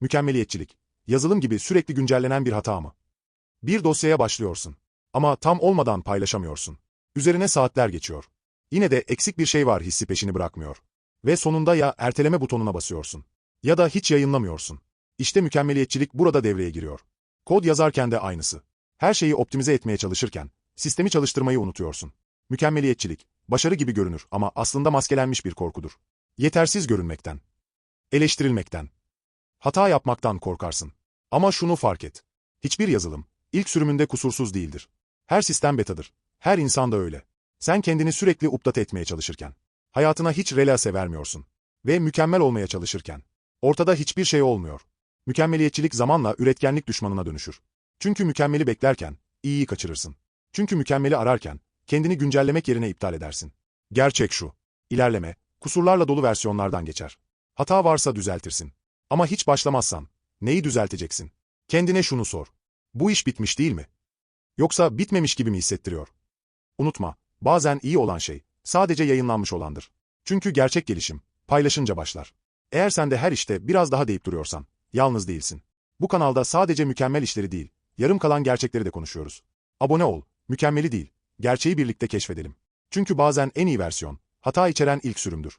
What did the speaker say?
Mükemmeliyetçilik. Yazılım gibi sürekli güncellenen bir hata mı? Bir dosyaya başlıyorsun. Ama tam olmadan paylaşamıyorsun. Üzerine saatler geçiyor. Yine de eksik bir şey var hissi peşini bırakmıyor. Ve sonunda ya erteleme butonuna basıyorsun. Ya da hiç yayınlamıyorsun. İşte mükemmeliyetçilik burada devreye giriyor. Kod yazarken de aynısı. Her şeyi optimize etmeye çalışırken, sistemi çalıştırmayı unutuyorsun. Mükemmeliyetçilik, başarı gibi görünür ama aslında maskelenmiş bir korkudur. Yetersiz görünmekten. Eleştirilmekten. Hata yapmaktan korkarsın. Ama şunu fark et. Hiçbir yazılım, ilk sürümünde kusursuz değildir. Her sistem betadır. Her insan da öyle. Sen kendini sürekli update etmeye çalışırken, hayatına hiç relase vermiyorsun. Ve mükemmel olmaya çalışırken, ortada hiçbir şey olmuyor. Mükemmeliyetçilik zamanla üretkenlik düşmanına dönüşür. Çünkü mükemmeli beklerken, iyiyi kaçırırsın. Çünkü mükemmeli ararken, kendini güncellemek yerine iptal edersin. Gerçek şu. İlerleme, kusurlarla dolu versiyonlardan geçer. Hata varsa düzeltirsin. Ama hiç başlamazsan, neyi düzelteceksin? Kendine şunu sor. Bu iş bitmiş değil mi? Yoksa bitmemiş gibi mi hissettiriyor? Unutma, bazen iyi olan şey, sadece yayınlanmış olandır. Çünkü gerçek gelişim, paylaşınca başlar. Eğer sen de her işte biraz daha deyip duruyorsan, yalnız değilsin. Bu kanalda sadece mükemmel işleri değil, yarım kalan gerçekleri de konuşuyoruz. Abone ol, mükemmeli değil, gerçeği birlikte keşfedelim. Çünkü bazen en iyi versiyon, hata içeren ilk sürümdür.